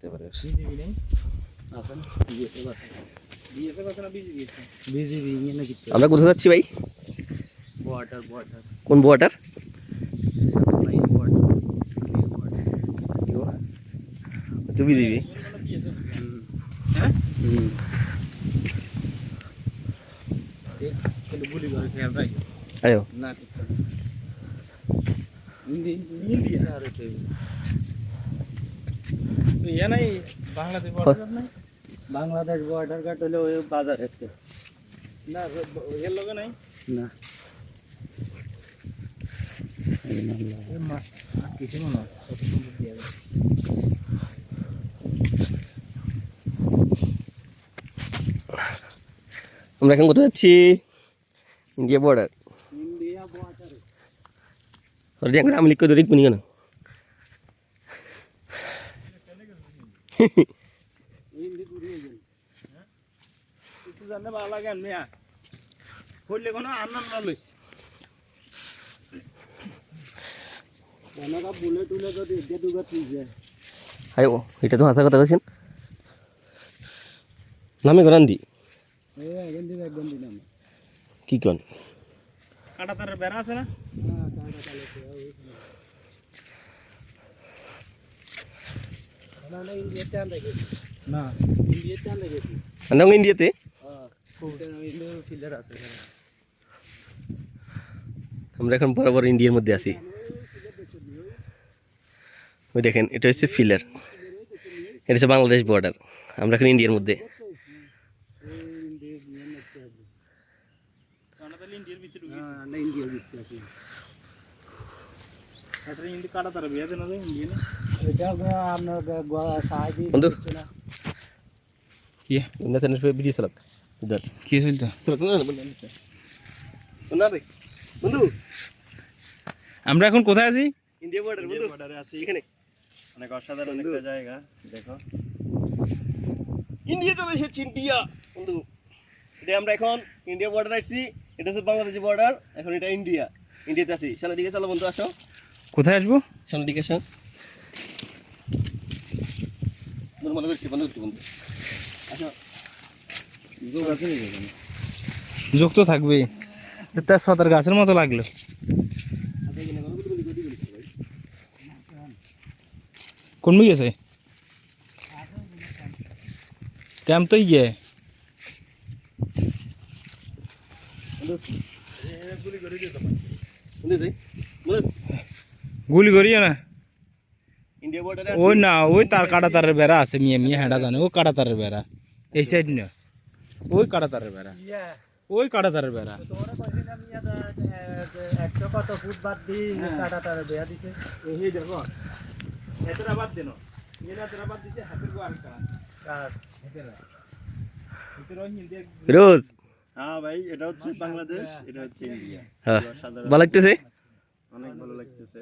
থাকতে পারে। বিজিবি নেই আছেন বিএসএফ আছে বিএসএফ আছে না বিজিবি আছে বিজিবি নাকি আমরা কোথায় যাচ্ছি ভাই? বর্ডার বর্ডার কোন বর্ডার তুমি দিবি। হ্যাঁ কিন্তু গুলি ইয়ে নাই বাংলাদেশ বর্ডার নাই? বাংলাদেশ বর্ডার কাট হলে ওই বাজার একটা না এর লগে নাই? না। কিছু মনে হয় কত সুন্দর দিয়ে গেছে। আমরা এখন কোথায় যাচ্ছি? ইন্ডিয়া বর্ডার ইন্ডিয়া বর্ডার আর আমি লিখ করে দেখব নি কেন হিন্দি পুরি হয়ে গেল কিছু জানে ভালো লাগে আমি হইলে কোনো আনন্দ লইস যায় আয়ো এটা তো হাসা কথা কইছেন। নামে করান দি এই একদিন দিন একদিন দিন কি কন? কাটা তারের বেড়া আছে না হ্যাঁ কাটা তালে না ইন্ডিয়াতে। আমরা এখন বরাবর ইন্ডিয়ার মধ্যে আছি। ওই দেখেন, এটা হচ্ছে ফিলার। এটা হচ্ছে বাংলাদেশ বর্ডার আমরা এখন ইন্ডিয়ার মধ্যে। ইন্ডিয়ার আমরা এখন কোথায় আছি ইন্ডিয়া বর্ডার বন্ধু বর্ডারে আছি এখানে অনেক অসাধারণ একটা জায়গা দেখো ইন্ডিয়া চলে এসেছি ইন্ডিয়া বন্ধু এটা আমরা এখন ইন্ডিয়া বর্ডার আসছি এটা হচ্ছে বাংলাদেশ বর্ডার এখন এটা ইন্ডিয়া ইন্ডিয়াতে আছি সামনের দিকে চলো বন্ধু আসো কোথায় আসব? সামনের দিকে আসো। মনে করছি বন্ধু বন্ধু? আসো। যোগ আছে? যোগ তো থাকবেই। তেজপাতার গাছের মতো লাগল। কোন মুই গেছে ক্যাম্প তো গিয়ে। বন্ধু যাই গুলি করিও না ইন্ডিয়া বর্ডারে ওই না ওই তার কাটা তারের বেড়া আছে মিয়া মিয়া হেঁটা জানে ও কাটা তারের বেড়া এই সাইড না ওই কাটা তারের বেড়া ওই কাটা তারের বেড়া একশো কত ফুট বাদ দিয়ে কাটা তার বেয়া দিছে এই দেখো হেতরা বাদ দেন এরা তেরা বাদ দিছে হাতের গো আরেকটা কার হেতরা হেতরা হিন্দি রোজ হ্যাঁ ভাই এটা হচ্ছে বাংলাদেশ এটা হচ্ছে ইন্ডিয়া হ্যাঁ অসাধারণ ভালো লাগতেছে অনেক ভালো লাগতেছে।